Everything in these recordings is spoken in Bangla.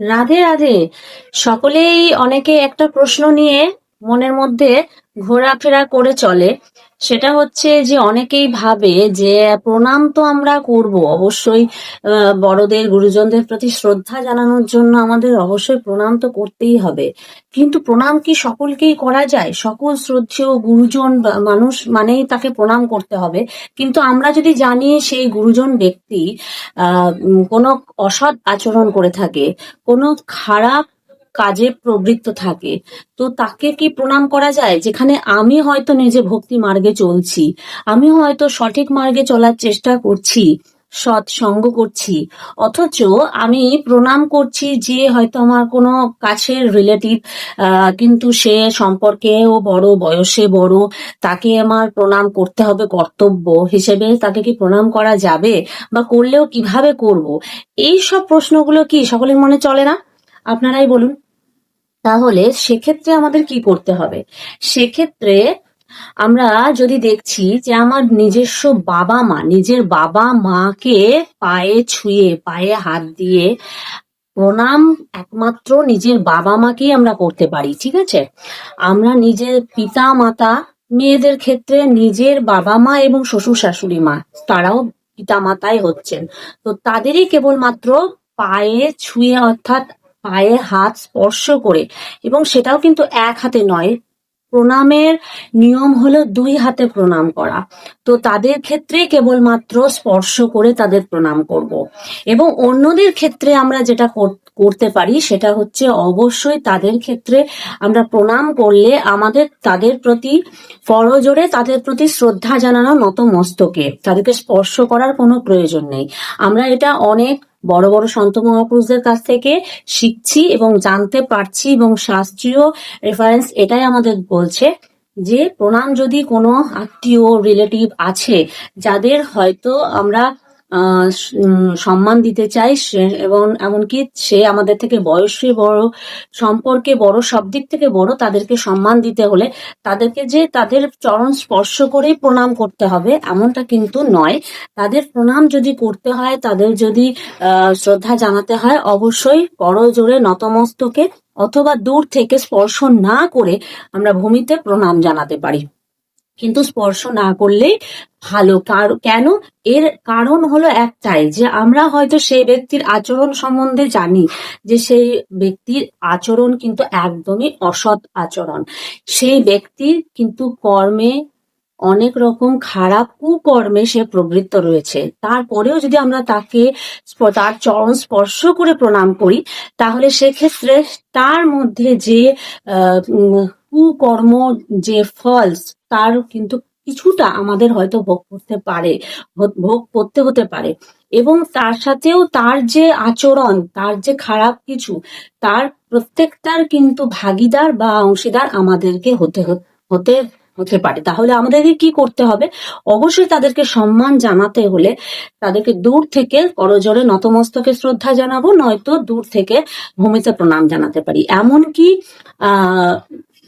রাধে রাধে। সকলেই অনেকে একটা প্রশ্ন নিয়ে মনের মধ্যে ঘোরাফেরা করে চলে, সেটা হচ্ছে যে অনেকেই ভাবে যে প্রণাম তো আমরা করব, অবশ্যই বড়দের, গুরুজনদের প্রতি শ্রদ্ধা জানানোর জন্য আমাদের অবশ্যই প্রণাম তো করতেই হবে। কিন্তু প্রণাম কি সকলকেই করা যায়? সকল শ্রদ্ধেয় গুরুজন মানুষ মানেই তাকে প্রণাম করতে হবে। কিন্তু আমরা যদি জানি সেই গুরুজন ব্যক্তি কোনো অসৎ আচরণ করে থাকে, কোনো খারাপ কাজে প্রবৃত্ত থাকে। তো তাকে কি প্রণাম করা যায়? যেখানে আমি হয়তো নিজে ভক্তি মার্গে চলছি, আমি হয়তো সঠিক মার্গে চলার চেষ্টা করছি সৎ সঙ্গ করছি, অথচ আমি প্রণাম করছি যে হয়তো আমার কোনো কাছের রিলেটিভ কিন্তু সে সম্পর্কেও বড়, বয়সে বড়, তাকে আমার প্রণাম করতে হবে কর্তব্য হিসেবে তাকে কি প্রণাম করা যাবে বা করলেও কীভাবে করব? এই সব প্রশ্নগুলো কি সকলের মনে চলে না? আপনারাই বলুন। তাহলে সেক্ষেত্রে আমাদের কি করতে হবে? সেক্ষেত্রে আমরা যদি দেখছি যে আমার নিজস্ব বাবা মা, নিজের বাবা মাকে পায়ে ছুঁয়ে, পায়ে হাত দিয়ে প্রণাম একমাত্র নিজের বাবা মাকেই আমরা করতে পারি, ঠিক আছে? আমরা নিজের পিতা মাতা মেয়েদের ক্ষেত্রে নিজের বাবা মা এবং শ্বশুর শাশুড়ি মা, তারাও পিতা মাতাই হচ্ছেন। তো তাদেরই কেবলমাত্র পায়ে ছুঁয়ে অর্থাৎ পায়ে হাত স্পর্শ করে এবং সেটাও কিন্তু এক হাতে নয়। প্রণামের নিয়ম হলো দুই হাতে প্রণাম করা। তো তাদের ক্ষেত্রে কেবলমাত্র স্পর্শ করে তাদের প্রণাম করব। এবং অন্যদের ক্ষেত্রে আমরা যেটা কর- করতে পারি সেটা হচ্ছে অবশ্যই তাদের ক্ষেত্রে আমরা প্রণাম করলে আমাদের, তাদের প্রতি করজোড়ে তাদের প্রতি শ্রদ্ধা জানানো নত মস্তকে। তাদেরকে স্পর্শ করার কোনো প্রয়োজন নেই। আমরা এটা অনেক বড় বড় সন্ত মহাপুরুষদের কাছ থেকে শিখছি এবং জানতে পারছি এবং শাস্ত্রীয় রেফারেন্স এটাই আমাদের বলছে যে প্রণাম যদি কোনো আত্মীয় রিলেটিভ আছে, যাদের হয়তো আমরা সম্মান দিতে চাই সে- এবং এমনকি সে আমাদের থেকে বয়সে বড়, সম্পর্কে বড়, সব দিক থেকে বড় তাদেরকে সম্মান দিতে হলে তাদেরকে যে তাদের চরণ স্পর্শ করেই প্রণাম করতে হবে এমনটা কিন্তু নয়। তাদের প্রণাম যদি করতে হয়, তাদের যদি শ্রদ্ধা জানাতে হয়, অবশ্যই বড় জোরে নতমস্তকে অথবা দূর থেকে স্পর্শ না করে আমরা ভূমিতে প্রণাম জানাতে পারি। কিন্তু স্পর্শ না করলেই ভালো। কেন? এর কারণ হলো একটাই, যে আমরা হয়তো সেই ব্যক্তির আচরণ সম্বন্ধে জানি, যে সেই ব্যক্তির আচরণ কিন্তু একদমই অসৎ আচরণ। সেই ব্যক্তির কিন্তু কর্মে অনেক রকম খারাপ কুকর্মে সে প্রবৃত্ত রয়েছে। তারপরেও যদি আমরা তাকে তার চরণ স্পর্শ করে প্রণাম করি, তাহলে সেক্ষেত্রে তার মধ্যে যে কুকর্ম যে ফলস, তার কিন্তু কিছুটা আমাদের হয়তো ভোগ করতে পারে, ভোগ করতে হতে পারে। এবং তার সাথেও তার যে আচরণ, তার যে খারাপ কিছু, তার প্রত্যেকটার কিন্তু ভাগিদার বা অংশীদার আমাদেরকে হতে হতে হতে পারে। তাহলে আমাদেরকে কি করতে হবে? অবশ্যই তাদেরকে সম্মান জানাতে হলে তাদেরকে দূর থেকে করজোরে নতমস্তকে শ্রদ্ধা জানাব, নয়তো দূর থেকে ভূমিতে প্রণাম জানাতে পারি। এমনকি, আহ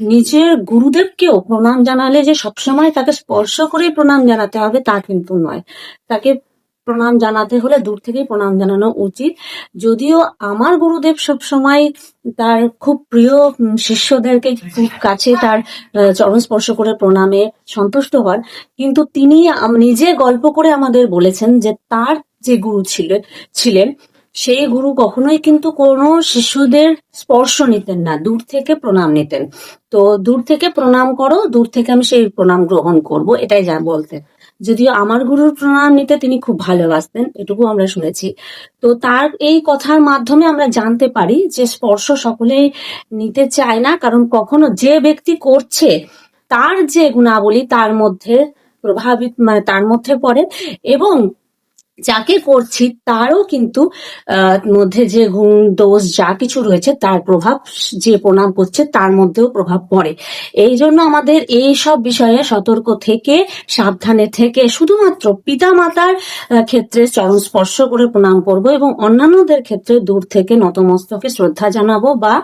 নিজের গুরুদেবকেও প্রণাম জানালে যে সবসময় তাকে স্পর্শ করে প্রণাম জানাতে হবে, তা কিন্তু নয়। তাকে প্রণাম জানাতে হলে দূর থেকেই প্রণাম জানানো উচিত। যদিও আমার গুরুদেব সবসময় তার খুব প্রিয় শিষ্যদেরকে খুব কাছে তার চরণ স্পর্শ করে প্রণামে সন্তুষ্ট হন, কিন্তু তিনি নিজে গল্প করে আমাদের বলেছেন যে তার যে গুরু ছিলেন ছিলেন সেই গুরু কখনোই কিন্তু কোনো শিশুদের স্পর্শ নিতেন না, দূর থেকে প্রণাম নিতেন। তো দূর থেকে প্রণাম করো, দূর থেকে আমি সেই প্রণাম গ্রহণ করব, এটাই যা বলতেন। যদিও আমার গুরুর প্রণাম নিতে তিনি খুব ভালোবাসতেন, এটুকু আমরা শুনেছি। তো তার এই কথার মাধ্যমে আমরা জানতে পারি যে স্পর্শ সকলেই নিতে চায় না, কারণ কখনো যে ব্যক্তি করছে, তার যে গুণাবলী তার মধ্যে প্রভাবিত মানে তার মধ্যে পড়ে এবং যাকে করছি তারও কিন্তু মধ্যে যে গুণ, দোষ যা কিছু রয়েছে তার প্রভাব যে প্রণাম করছে তার মধ্যেও প্রভাব পড়ে। এই জন্য আমাদের এই সব বিষয়ে সতর্ক থেকে, সাবধানে থেকে শুধুমাত্র পিতা মাতার ক্ষেত্রে চরণ স্পর্শ করে প্রণাম করব এবং অন্যান্যদের ক্ষেত্রে দূর থেকে নতমস্তকে শ্রদ্ধা জানাব বা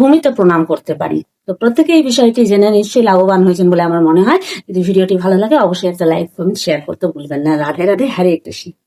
ভূমিতে প্রণাম করতে পারি। তো প্রত্যেকে এই বিষয়টি জেনে নিশ্চয়ই লাভবান হয়েছেন বলে আমার মনে হয়। যদি ভিডিওটি ভালো লাগে, অবশ্যই একটা লাইক কমেন্ট শেয়ার করতে ভুলবেন না। রাধে রাধে, হরে কৃষ্ণ।